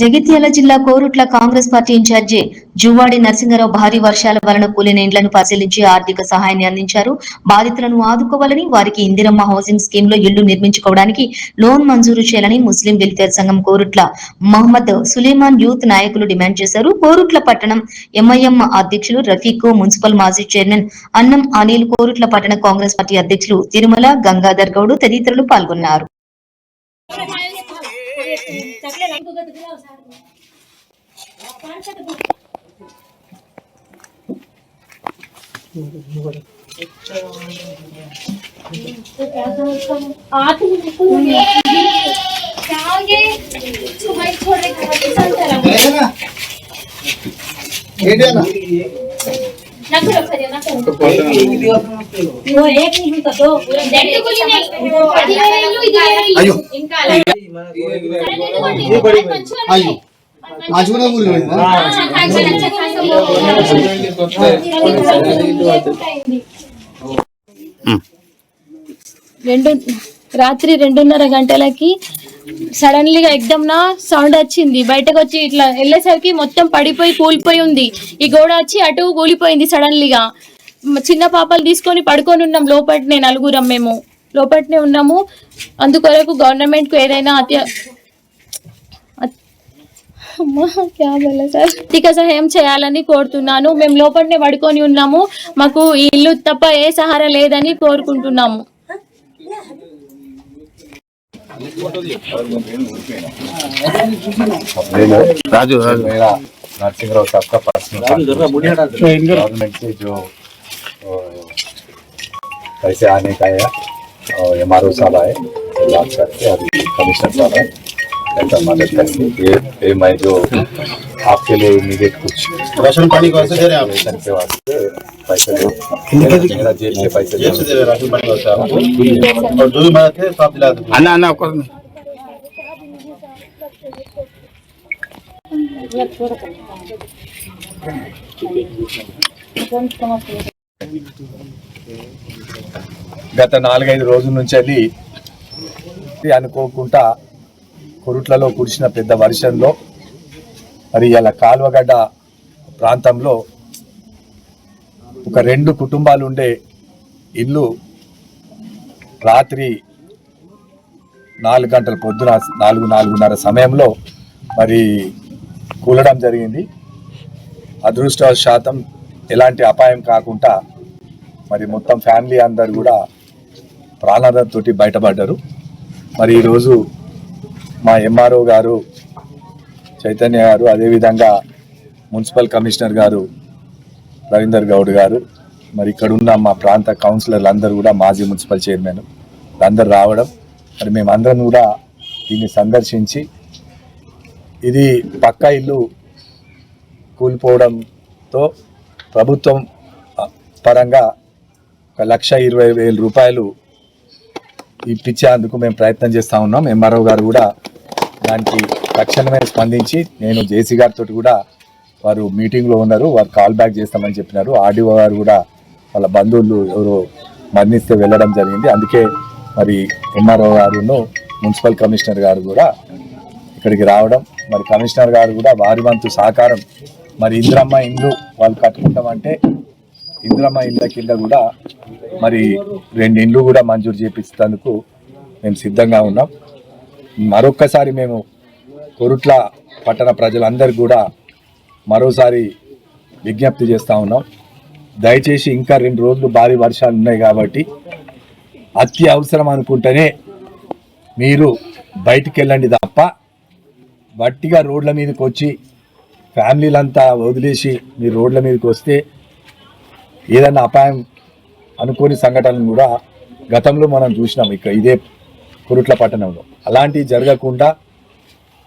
జగిత్యాల జిల్లా Korutla Congress party incharge Juvvadi Narasimharao భారీ వర్షాల వలన కూలిన ఇండ్లను పరిశీలించి ఆర్థిక సహాయాన్ని అందించారు. బాధితులను ఆదుకోవాలని వారికి ఇందిరమ్మ హౌసింగ్ స్కీమ్లో ఇళ్ళు నిర్మించుకోవడానికి లోన్ మంజూరు చేయాలని ముస్లిం వెల్ఫేర్ సంఘం కోరుట్ల మహమ్మద్ సులేమాన్ యూత్ నాయకులు డిమాండ్ చేశారు. కోరుట్ల పట్టణం ఎంఐఎం అధ్యక్షులు రఫీక్ మున్సిపల్ మాజీ చైర్మన్ అన్నం అనిల్ కోరుట్ల పట్టణ కాంగ్రెస్ పార్టీ అధ్యక్షులు తిరుమల గంగాధర్ గౌడ్ తదితరులు పాల్గొన్నారు. चकले लाइन को गद दिला उसार दो पाँच से तो अच्छा तो क्या समझता हूँ आठ मिनट को जाओगे सुबह छोड़ने का संचालन है ना ये ना రెండు రెండు రాత్రి రెండున్నర గంటలకి సడన్లీగా ఎగ్దమ్ నా సౌండ్ వచ్చింది. బయటకు వచ్చి ఇట్లా వెళ్ళేసరికి మొత్తం పడిపోయి కూలిపోయి ఉంది. ఈ గోడ వచ్చి అటు కూలిపోయింది సడన్లీగా చిన్న పాపలు తీసుకొని పడుకొని ఉన్నాం. లోపట్నే నలుగురం మేము. లోపట్నే ఉన్నాము. అందుకొరకు గవర్నమెంట్కు ఏదైనా అత్య సార్. ఆర్థిక సహాయం చేయాలని కోరుతున్నాను. మేము లోపలనే పడుకొని ఉన్నాము. మాకు ఈ ఇల్లు తప్ప ఏ సహారా లేదని కోరుకుంటున్నాము. राजू राजू। मेरा नरसिंह राव साहब का पर्सनल गवर्नमेंट से जो पैसे आने का है और एम आर ओ साहब आए बात करके अभी कमिश्नर साहब आए ऐसा मदद करके ये, ये मैं जो आपके लिए इमीडिएट कुछ राशन पानी कौन से दे रहे हैं आप राशन के वास्ते पैसे दो मेरा जेल से पैसे जेब से दो दे रहे हैं राशन पानी वास्ते आपको और जो भी मदद है सब दिला दो अन्ना अन्ना कोई नहीं గత నాలుగైదు రోజుల నుంచి వెళ్ళి అనుకోకుండా కొరుట్లలో కురిసిన పెద్ద వర్షంలో మరి ఇలా కాలువగడ్డ ప్రాంతంలో ఒక రెండు కుటుంబాలు ఉండే ఇల్లు రాత్రి నాలుగు గంటల పొద్దున నాలుగు నాలుగున్నర సమయంలో మరి కూలడం జరిగింది. అదృష్టవశాతం ఎలాంటి అపాయం కాకుండా మరి మొత్తం ఫ్యామిలీ అందరు కూడా ప్రాణాలతో బయటపడ్డారు. మరి ఈరోజు మా ఎంఆర్ఓ గారు చైతన్య గారు అదేవిధంగా మున్సిపల్ కమిషనర్ గారు రవీందర్ గౌడ్ గారు మరి ఇక్కడ ఉన్న మా ప్రాంత కౌన్సిలర్లు అందరూ కూడా మాజీ మున్సిపల్ చైర్మన్. అందరు రావడం మరి మేమందరం కూడా దీన్ని సందర్శించి ఇది పక్క ఇల్లు కూలిపోవడంతో ప్రభుత్వం పరంగా ఒక లక్ష ఇరవై వేల రూపాయలు ఇప్పించేందుకు మేము ప్రయత్నం చేస్తూ ఉన్నాం. ఎంఆర్ఓ గారు కూడా దానికి తక్షణమే స్పందించి నేను జేసీ గారితో కూడా వారు మీటింగ్లో ఉన్నారు. వారు కాల్ బ్యాక్ చేస్తామని చెప్పినారు. ఆర్డీఓ గారు కూడా వాళ్ళ బంధువులు ఎవరు మరణిస్తే వెళ్ళడం జరిగింది. అందుకే మరి ఎంఆర్ఓ గారును మున్సిపల్ కమిషనర్ గారు కూడా ఇక్కడికి రావడం మరి కమిషనర్ గారు కూడా వారి వంతు సహకారం మరి ఇంద్రమ్మ ఇండ్లు వాళ్ళు కట్టుకుంటామంటే ఇంద్రమ్మ ఇండ్ల కింద కూడా మరి రెండు ఇండ్లు కూడా మంజూరు చేపించేందుకు మేము సిద్ధంగా ఉన్నాం. మరొక్కసారి మేము కొరుట్ల పట్టణ ప్రజలందరికీ కూడా మరోసారి విజ్ఞప్తి చేస్తూ ఉన్నాం. దయచేసి ఇంకా రెండు రోజులు భారీ వర్షాలు ఉన్నాయి కాబట్టి అతి అవసరం అనుకుంటేనే మీరు బయటికి వెళ్ళండి తప్ప వట్టిగా రోడ్ల మీదకి వచ్చి ఫ్యామిలీలంతా వదిలేసి మీరు రోడ్ల మీదకి వస్తే ఏదైనా అపాయం అనుకోని సంఘటనలు కూడా గతంలో మనం చూసినాం. ఇక్కడ ఇదే కురుట్ల పట్టణంలో. అలాంటివి జరగకుండా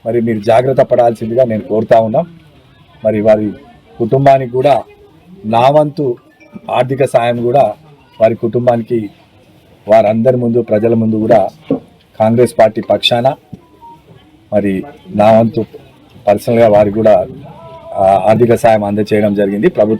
మరి మీరు జాగ్రత్త పడాల్సిందిగా నేను కోరుతా ఉన్నాం. మరి వారి కుటుంబానికి కూడా నా వంతు ఆర్థిక సాయం కూడా వారి కుటుంబానికి వారందరి ముందు ప్రజల ముందు కూడా కాంగ్రెస్ పార్టీ పక్షాన మరి నా వంతు పర్సనల్గా వారికి కూడా ఆర్థిక సాయం అందజేయడం జరిగింది. ప్రభుత్వం